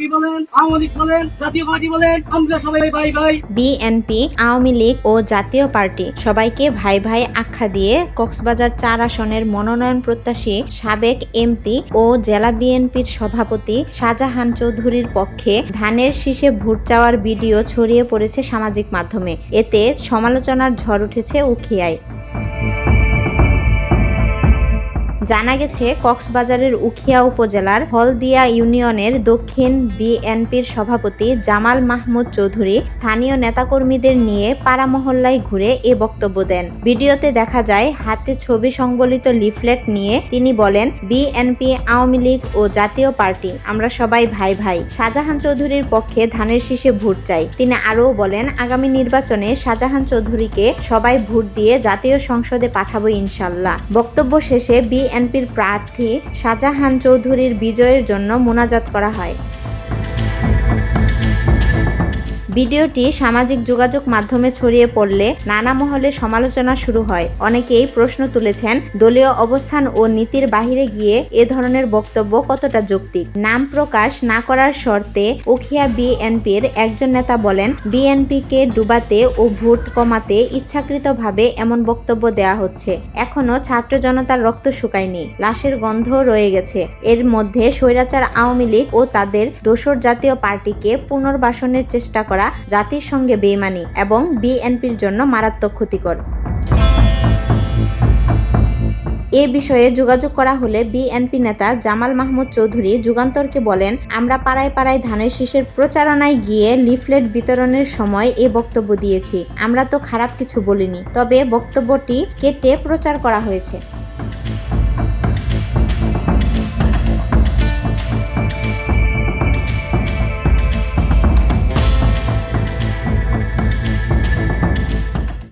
BNP বলেন, আওয়ামী লীগ বলেন, জাতীয় পার্টি বলেন, আমরা সবাই ভাই ভাই বিএনপি, আওয়ামী লীগ ও জাতীয় পার্টি সবাইকে ভাই ভাই আখ্যা দিয়ে কক্সবাজার চার আসনের মনোনয়ন প্রত্যাশী সাবেক এমপি ও জেলা বিএনপির সভাপতি শাহজাহান চৌধুরীর পক্ষে ধানের শীষে ভোট চাওয়ার ভিডিও ছড়িয়ে পড়েছে সামাজিক মাধ্যমে। এতে সমালোচনার ঝড় উঠেছে উখিয়ায়। জানা গেছে, কক্সবাজারের উখিয়া উপজেলার হলদিয়া ইউনিয়নের দক্ষিণ বিএনপির সভাপতি জামাল মাহমুদ চৌধুরী স্থানীয় নেতাকর্মীদের নিয়ে পাড়া মহল্লায় ঘুরে এ বক্তব্য দেন। ভিডিওতে দেখা যায়, হাতে ছবি সংবলিত লিফলেট নিয়ে তিনি বলেন, বিএনপি, আওয়ামী লীগ ও জাতীয় পার্টি, আমরা সবাই ভাই ভাই। শাহজাহান চৌধুরীর পক্ষে ধানের শীষে ভোট চাই। তিনি আরও বলেন, আগামী নির্বাচনে শাহজাহান চৌধুরীকে সবাই ভোট দিয়ে জাতীয় সংসদে পাঠাবো ইনশাল্লাহ। বক্তব্য শেষে বিএনপির প্রার্থী শাহজাহান চৌধুরীর বিজয়ের জন্য মোনাজাত করা হয়। ভিডিওটি সামাজিক যোগাযোগ মাধ্যমে ছড়িয়ে পড়লে নানা মহলে সমালোচনা শুরু হয়। অনেকেই প্রশ্ন তুলেছেন, দলীয় অবস্থান ও নীতির বাহিরে গিয়ে এ ধরনের বক্তব্য কতটা যৌক্তিক? নাম প্রকাশ না করার শর্তে উখিয়া বিএনপির একজন নেতা বলেন, বিএনপিকে ডুবাতে ও ভোট কমাতে ইচ্ছাকৃতভাবে এমন বক্তব্য দেয়া হচ্ছে। এখনও ছাত্র জনতার রক্ত শুকায়নি, লাশের গন্ধ রয়ে গেছে। এর মধ্যে স্বৈরাচার আওয়ামী লীগ ও তাদের দোসর জাতীয় পার্টিকে পুনর্বাসনের চেষ্টা করা জাতির সঙ্গে বেইমানি এবং বিএনপির জন্য মারাত্মক ক্ষতিকর। এ বিষয়ে যোগাযোগ করা হলে বিএনপি নেতা জামাল মাহমুদ চৌধুরী যুগান্তরকে বলেন, আমরা পাড়ায় পাড়ায় ধানের শীষের প্রচারণায় গিয়ে লিফলেট বিতরণের সময় এ বক্তব্য দিয়েছি। আমরা তো খারাপ কিছু বলিনি। তবে বক্তব্যটি কেটে প্রচার করা হয়েছে।